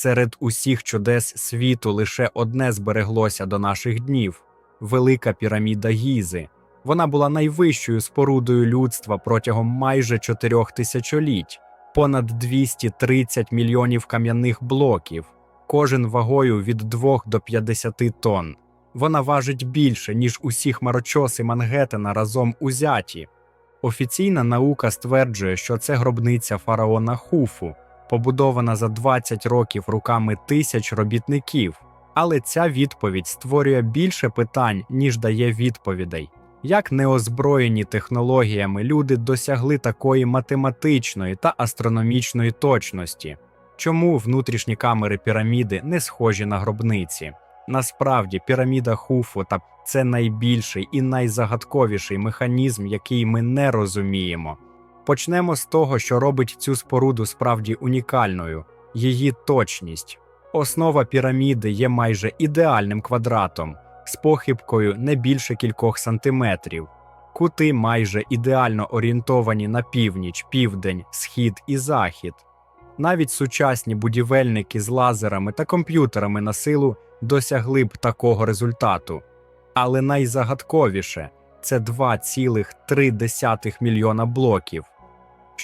Серед усіх чудес світу лише одне збереглося до наших днів велика піраміда Гізи. Вона була найвищою спорудою людства протягом майже чотирьох тисячоліть, понад 230 мільйонів кам'яних блоків, кожен вагою від 2 до 50 тонн. Вона важить більше, ніж усі хмарочоси Мангеттена разом узяті. Офіційна наука стверджує, що це гробниця фараона Хуфу, побудована за 20 років руками тисяч робітників. Але ця відповідь створює більше питань, ніж дає відповідей. Як неозброєні технологіями люди досягли такої математичної та астрономічної точності? Чому внутрішні камери піраміди не схожі на гробниці? Насправді, піраміда Хуфу та це найбільший і найзагадковіший механізм, який ми не розуміємо. Почнемо з того, що робить цю споруду справді унікальною її точність. Основа піраміди є майже ідеальним квадратом з похибкою не більше кількох сантиметрів. Кути майже ідеально орієнтовані на північ, південь, схід і захід. Навіть сучасні будівельники з лазерами та комп'ютерами на силу досягли б такого результату. Але найзагадковіше це 2,3 мільйона блоків.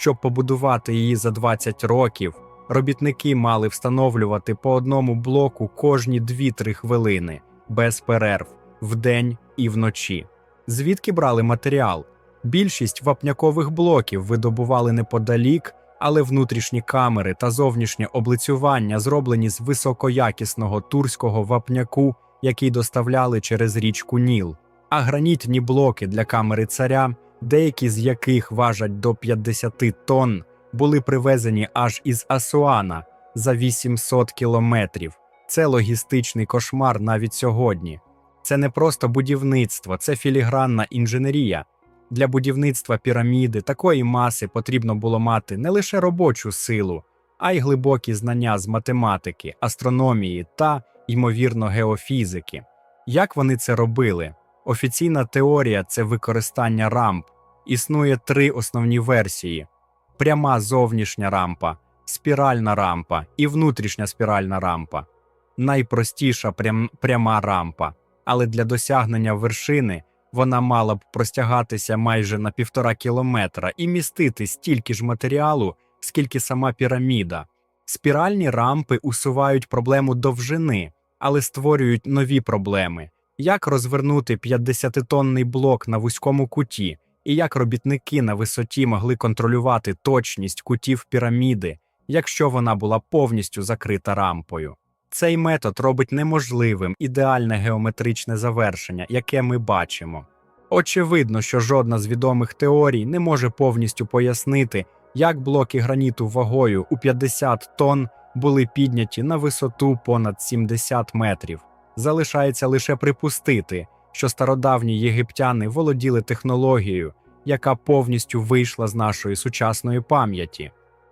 Щоб побудувати її за 20 років, робітники мали встановлювати по одному блоку кожні 2-3 хвилини, без перерв, вдень і вночі. Звідки брали матеріал? Більшість вапнякових блоків видобували неподалік, але внутрішні камери та зовнішнє облицювання зроблені з високоякісного турського вапняку, який доставляли через річку Ніл. А гранітні блоки для камери царя, деякі з яких важать до 50 тонн, були привезені аж із Асуана за 800 кілометрів. Це логістичний кошмар навіть сьогодні. Це не просто будівництво, це філігранна інженерія. Для будівництва піраміди такої маси потрібно було мати не лише робочу силу, а й глибокі знання з математики, астрономії та, ймовірно, геофізики. Як вони це робили? Офіційна теорія це використання рамп. Існує три основні версії: пряма зовнішня рампа, спіральна рампа і внутрішня спіральна рампа. Найпростіша прям, пряма рампа, але для досягнення вершини вона мала б простягатися майже на півтора кілометра і містити стільки ж матеріалу, скільки сама піраміда. Спіральні рампи усувають проблему довжини, але створюють нові проблеми. Як розвернути 50-тонний блок на вузькому куті, і як робітники на висоті могли контролювати точність кутів піраміди, якщо вона була повністю закрита рампою? Цей метод робить неможливим ідеальне геометричне завершення, яке ми бачимо. Очевидно, що жодна з відомих теорій не може повністю пояснити, як блоки граніту вагою у 50 тонн були підняті на висоту понад 70 метрів. Залишається лише припустити, що стародавні єгиптяни володіли технологією, яка повністю вийшла з нашої сучасної пам'яті.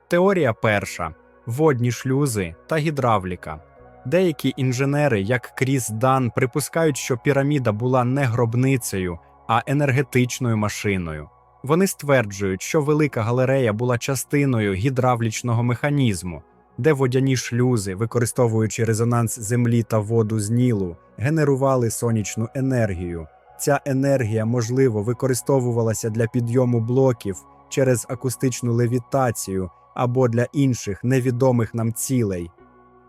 Теорія перша водні шлюзи та гідравліка. Деякі інженери, як Кріс Дан, припускають, що піраміда була не гробницею, а енергетичною машиною. Вони стверджують, що велика галерея була частиною гідравлічного механізму, де водяні шлюзи, використовуючи резонанс землі та воду з Нілу, генерували сонячну енергію. Ця енергія, можливо, використовувалася для підйому блоків через акустичну левітацію або для інших невідомих нам цілей.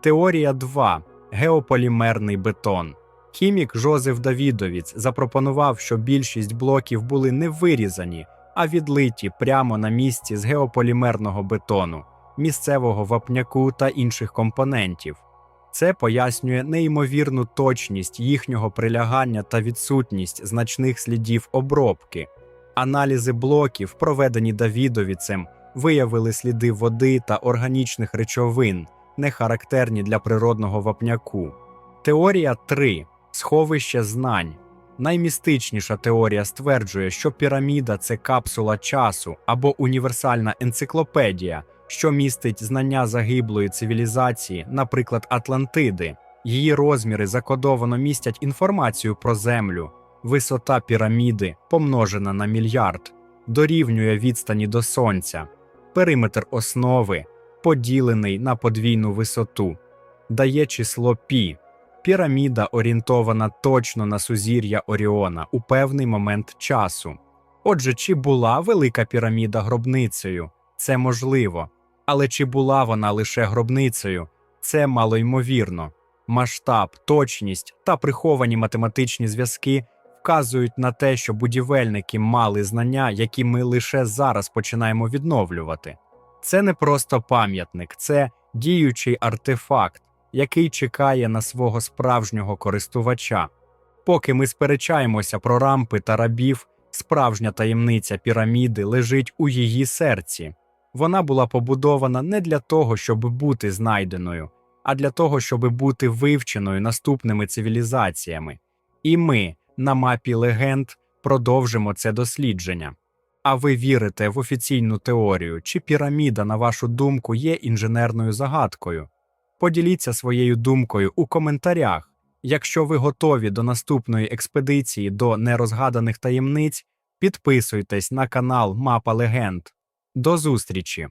Теорія 2. Геополімерний бетон. Хімік Жозеф Давідовіц запропонував, що більшість блоків були не вирізані, а відлиті прямо на місці з геополімерного бетону, місцевого вапняку та інших компонентів. Це пояснює неймовірну точність їхнього прилягання та відсутність значних слідів обробки. Аналізи блоків, проведені Давідовіцем, виявили сліди води та органічних речовин, не характерні для природного вапняку. Теорія 3. Сховище знань. Наймістичніша теорія стверджує, що піраміда це капсула часу або універсальна енциклопедія, що містить знання загиблої цивілізації, наприклад, Атлантиди. Її розміри закодовано містять інформацію про Землю. Висота піраміди, помножена на мільярд, дорівнює відстані до Сонця, периметр основи поділений на подвійну висоту. дає число пі. Піраміда орієнтована точно на сузір'я Оріона у певний момент часу. Отже, чи була велика піраміда гробницею? Це можливо. Але чи була вона лише гробницею? Це малоймовірно. Масштаб, точність та приховані математичні зв'язки вказують на те, що будівельники мали знання, які ми лише зараз починаємо відновлювати. Це не просто пам'ятник, це діючий артефакт, який чекає на свого справжнього користувача. Поки ми сперечаємося про рампи та рабів, справжня таємниця піраміди лежить у її серці. Вона була побудована не для того, щоб бути знайденою, а для того, щоб бути вивченою наступними цивілізаціями. І ми на мапі легенд продовжимо це дослідження. А ви вірите в офіційну теорію, чи піраміда, на вашу думку, є інженерною загадкою? Поділіться своєю думкою у коментарях. Якщо ви готові до наступної експедиції до нерозгаданих таємниць, підписуйтесь на канал Мапа Легенд. До зустрічі!